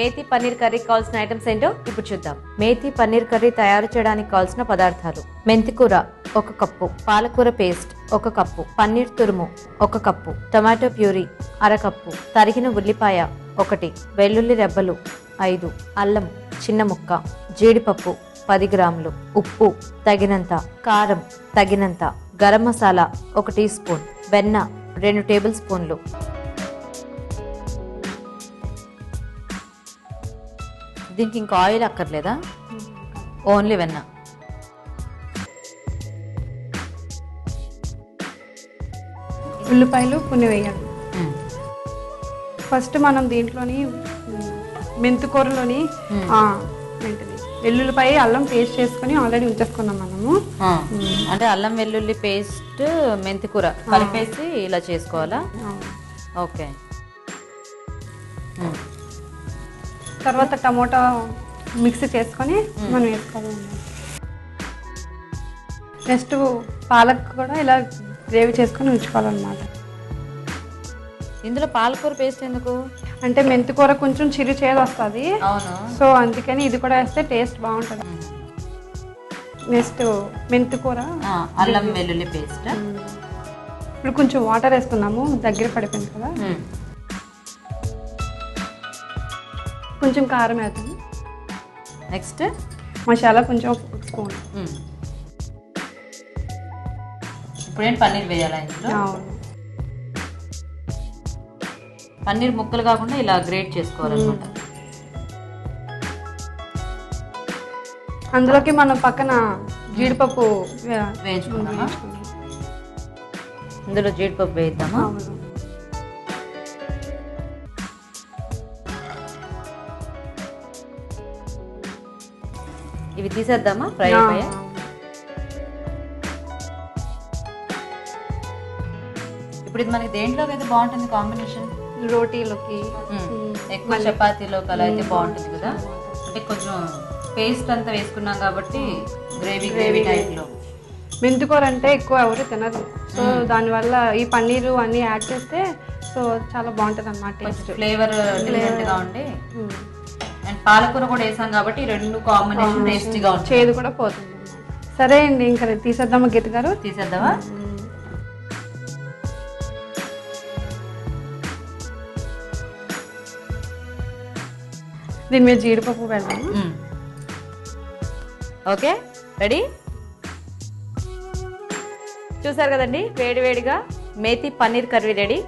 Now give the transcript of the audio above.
Methi paneer curry కావాల్సిన items ఏంటో ఇప్పుడు చూద్దాం. మేతి పన్నీర్ కర్రీ తయారు చేయడానికి కావాల్సిన పదార్థాలు. మెంతికూర ఒక కప్పు. పాలకూర పేస్ట్ ఒక కప్పు. పన్నీర్ తురుము ఒక కప్పు. టమాటో ప్యూరీ అరకప్పు తరిగిన ఉల్లిపాయ ఒకటి. వెల్లుల్లి రెబ్బలు ఐదు. అల్లం చిన్న ముక్క. జీడిపప్పు పది గ్రాములు. ఉప్పు తగినంత. కారం తగినంత. గరం మసాలా ఒక టీ స్పూన్. వెన్న రెండు టేబుల్ స్పూన్లు. దీనికి ఇంకా ఆయిల్ అక్కర్లేదా? ఓన్లీ వెన్న. ఉల్లిపాయలు కొన్ని వేయాలి. ఫస్ట్ మనం దీంట్లోని మెంతికూరలోని వెల్లుల్లిపాయ అల్లం పేస్ట్ చేసుకొని ఆల్రెడీ ఉంచేసుకున్నాం మనము. అంటే అల్లం వెల్లుల్లి పేస్ట్ మెంతికూర కలిపేసి ఇలా చేసుకోవాలా. ఓకే. తర్వాత టమోటా మిక్సీ చేసుకొని మనం వేసుకోవాలి. నెక్స్ట్ పాలక్ కూడా ఇలా గ్రేవీ చేసుకొని ఉంచుకోవాలన్నమాట. ఇందులో పాలకూర పేస్ట్ ఎందుకు? అంటే మెంతికూర కొంచెం చిరు చేదు వస్తుంది. సో అందుకని ఇది కూడా వేస్తే టేస్ట్ బాగుంటుంది. నెక్స్ట్ మెంతికూర అల్లం వెల్లుల్లి పేస్ట్. ఇప్పుడు కొంచెం వాటర్ వేసుకున్నాము దగ్గర పడిపోయింది కదా. కొంచెం కారం వేద్దాము నెక్స్ట్? మసాలా కొంచెం ఒక స్పూన్. ఇప్పుడేం పన్నీర్ వేయాలా ఇందులో అవును. పన్నీర్ ముక్కలు కాకుండా ఇలా గ్రేట్ చేసుకోవాలన్నమాట. అందులోకి మనం పక్కన జీడిపప్పు వే- వేయించుకున్నామా వేయించుకున్నాం. ఇందులో జీడిపప్పు వేద్దామా అవును. ఇవి తీసేద్దామా? ఫ్రై అయిపోయా? ఇప్పుడు ఇది మనకి దేంట్లోకి అయితే బాగుంటుంది కాంబినేషన్? రోటీలోకి. ఎక్కువ చపాతీలోకి అలా అయితే బాగుంటుంది కదా? అంటే కొంచెం పేస్ట్ అంతా వేసుకున్నాం కాబట్టి గ్రేవీ గ్రేవీ టైప్లో. మెంతికూర అంటే ఎక్కువ ఎవరు తినరు. సో దానివల్ల ఈ పన్నీరు అన్నీ యాడ్ చేస్తే సో చాలా బాగుంటుంది అన్నమాట ఫ్లేవర్ డిఫరెంట్గా ఉండి అండ్ పాలకూర కూడా వేసాం కాబట్టి రెండు కాంబినేషన్ టేస్టీగా ఉంటుంది. చేదు కూడా పోతుంది. సరే అండి ఇంకా తీసేద్దామా గీత గారు? తీసేద్దామా? దీని మీద జీడిపప్పు పెడదాము ఓకే రెడీ? చూసారు కదండి వేడి వేడిగా మేతి పన్నీర్ కర్రీ రెడీ.